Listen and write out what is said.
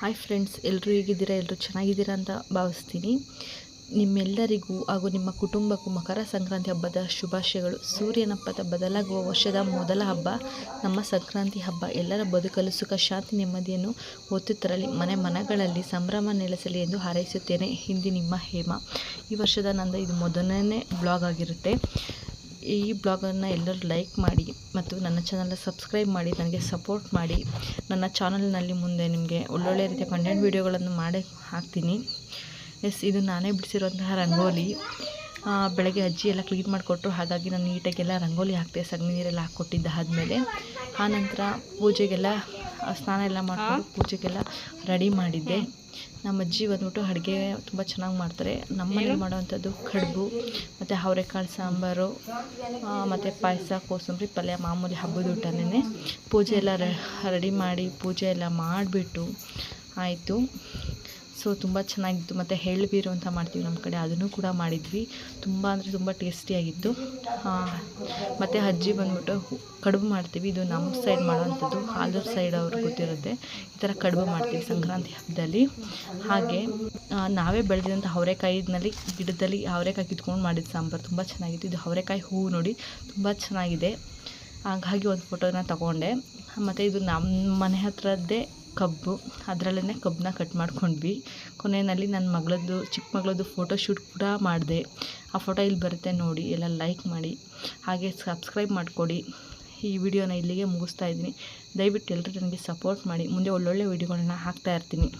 Hi friends ಎಲ್ಲರೂ ಹೇಗಿದ್ದೀರಾ? ಎಲ್ಲರೂ ಚೆನ್ನಾಗಿದ್ದೀರಾ ಅಂತ ಭಾವಿಸ್ತೀನಿ. ನಿಮ್ಮೆಲ್ಲರಿಗೂ ಹಾಗೂ ನಿಮ್ಮ ಕುಟುಂಬಕ್ಕೂ ಮಕರ ಸಂಕ್ರಾಂತಿ ಹಬ್ಬದ ಶುಭಾಶಯಗಳು. ಸೂರ್ಯನ ಪಥ ಬದಲಾಗುವ ವರ್ಷದ ಮೊದಲ ಹಬ್ಬ, ನಮ್ಮ ಸಂಕ್ರಾಂತಿ ಹಬ್ಬ. ಎಲ್ಲರ ಬದುಕಲು ಸುಖ, ಶಾಂತಿ, ನೆಮ್ಮದಿಯನ್ನು ಹೊತ್ತು ತರಲಿ. ಮನೆ ಮನಗಳಲ್ಲಿ ಸಂಭ್ರಮ ನೆಲೆಸಲಿ ಎಂದು ಹಾರೈಸುತ್ತೇನೆ. ಹಿಂದಿ ನಿಮ್ಮ ಹೇಮ. ಈ ವರ್ಷದ ನಂದು ಇದು ಮೊದಲನೇ ಬ್ಲಾಗ್ ಆಗಿರುತ್ತೆ. ಈ ಬ್ಲಾಗನ್ನು ಎಲ್ಲರೂ ಲೈಕ್ ಮಾಡಿ ಮತ್ತು ನನ್ನ ಚಾನಲ್ನ ಸಬ್ಸ್ಕ್ರೈಬ್ ಮಾಡಿ, ನನಗೆ ಸಪೋರ್ಟ್ ಮಾಡಿ. ನನ್ನ ಚಾನಲ್ನಲ್ಲಿ ಮುಂದೆ ನಿಮಗೆ ಒಳ್ಳೊಳ್ಳೆ ರೀತಿಯ ಕಂಟೆಂಟ್ ವೀಡಿಯೋಗಳನ್ನು ಮಾಡಿ ಹಾಕ್ತೀನಿ. ಎಸ್ ಇದು ನಾನೇ ಬಿಡಿಸಿರುವಂತಹ ರಂಗೋಲಿ. ಬೆಳಗ್ಗೆ ಅಜ್ಜಿ ಎಲ್ಲ ಕ್ಲೀನ್ ಮಾಡಿಕೊಟ್ರು. ಹಾಗಾಗಿ ನಾನು ನೀಟಾಗೆಲ್ಲ ರಂಗೋಲಿ ಹಾಕ್ತೆ ಸಗಣಿ ನೀರೆಲ್ಲ ಹಾಕ್ಕೊಟ್ಟಿದ್ದ ಆದಮೇಲೆ ಆನಂತರ ಪೂಜೆಗೆಲ್ಲ ಸ್ನಾನ ಎಲ್ಲ ಮಾಡಿಕೊಂಡು ಪೂಜೆಗೆಲ್ಲ ರೆಡಿ ಮಾಡಿದ್ದೆ. ನಮ್ಮ ಅಜ್ಜಿ ಬಂದ್ಬಿಟ್ಟು ಅಡುಗೆ ತುಂಬ ಚೆನ್ನಾಗಿ ಮಾಡ್ತಾರೆ. ನಮ್ಮನೇಲಿ ಮಾಡೋವಂಥದ್ದು ಕಡುಬು ಮತ್ತು ಅವರೆಕಾಳು ಸಾಂಬಾರು ಮತ್ತು ಪಾಯಸ ಕೋಸಂಬರಿ ಪಲ್ಯ ಮಾಮೂಲಿ ಹಬ್ಬದ ಊಟನೇ ಪೂಜೆ ಎಲ್ಲ ರೆಡಿ ಮಾಡಿ ಪೂಜೆ ಎಲ್ಲ ಮಾಡಿಬಿಟ್ಟು ಆಯಿತು. ಸೊ, ತುಂಬ ಚೆನ್ನಾಗಿತ್ತು. ಮತ್ತು ಎಳ್ಳು ಬೀರು ಅಂತ ಮಾಡ್ತೀವಿ ನಮ್ಮ ಕಡೆ. ಅದನ್ನು ಕೂಡ ಮಾಡಿದ್ವಿ. ತುಂಬ ಅಂದರೆ ತುಂಬ ಟೇಸ್ಟಿಯಾಗಿತ್ತು ಮತ್ತು ಅಜ್ಜಿ ಬಂದ್ಬಿಟ್ಟು ಕಡುಬು ಮಾಡ್ತೀವಿ. ಇದು ನಮ್ಮ ಸೈಡ್ ಮಾಡೋವಂಥದ್ದು. ಆಲೂರ್ ಸೈಡ್ ಅವ್ರಿಗೆ ಗೊತ್ತಿರುತ್ತೆ. ಈ ಥರ ಕಡುಬು ಮಾಡ್ತೀವಿ ಸಂಕ್ರಾಂತಿ ಹಬ್ಬದಲ್ಲಿ. ಹಾಗೆ ನಾವೇ ಬೆಳೆದಿರೋಂಥ ಅವರೆಕಾಯಿನಲ್ಲಿ ಗಿಡದಲ್ಲಿ ಅವರೆಕಾಯಿ ಕಿತ್ಕೊಂಡು ಮಾಡಿದ ಸಾಂಬಾರು ತುಂಬ ಚೆನ್ನಾಗಿತ್ತು. ಇದು ಅವರೆಕಾಯಿ ಹೂವು ನೋಡಿ ತುಂಬ ಚೆನ್ನಾಗಿದೆ. ಹಾಗಾಗಿ ಒಂದು ಫೋಟೋನ ತಗೊಂಡೆ. ಮತ್ತು ಇದು ನಮ್ಮ ಮನೆ ಹತ್ರದ್ದೇ ಕಬ್ಬು ಅದರಲ್ಲೇ ಕಬ್ಬನ್ನ ಕಟ್ ಮಾಡ್ಕೊಂಡ್ವಿ. ಕೊನೆಯಲ್ಲಿ ನನ್ನ ಮಗಳದ್ದು ಚಿಕ್ಕ ಮಗಳದ್ದು ಫೋಟೋ ಶೂಟ್ ಕೂಡ ಮಾಡಿದೆ. ಆ ಫೋಟೋ ಇಲ್ಲಿ ಬರುತ್ತೆ ನೋಡಿ, ಎಲ್ಲ ಲೈಕ್ ಮಾಡಿ. ಹಾಗೆ ಸಬ್ಸ್ಕ್ರೈಬ್ ಮಾಡಿಕೊಡಿ. ಈ ವಿಡಿಯೋನ ಇಲ್ಲಿಗೆ ಮುಗಿಸ್ತಾ ಇದ್ದೀನಿ. ದಯವಿಟ್ಟು ಎಲ್ಲರೂ ನನಗೆ ಸಪೋರ್ಟ್ ಮಾಡಿ. ಮುಂದೆ ಒಳ್ಳೊಳ್ಳೆ ವಿಡಿಯೋಗಳನ್ನ ಹಾಕ್ತಾ ಇರ್ತೀನಿ.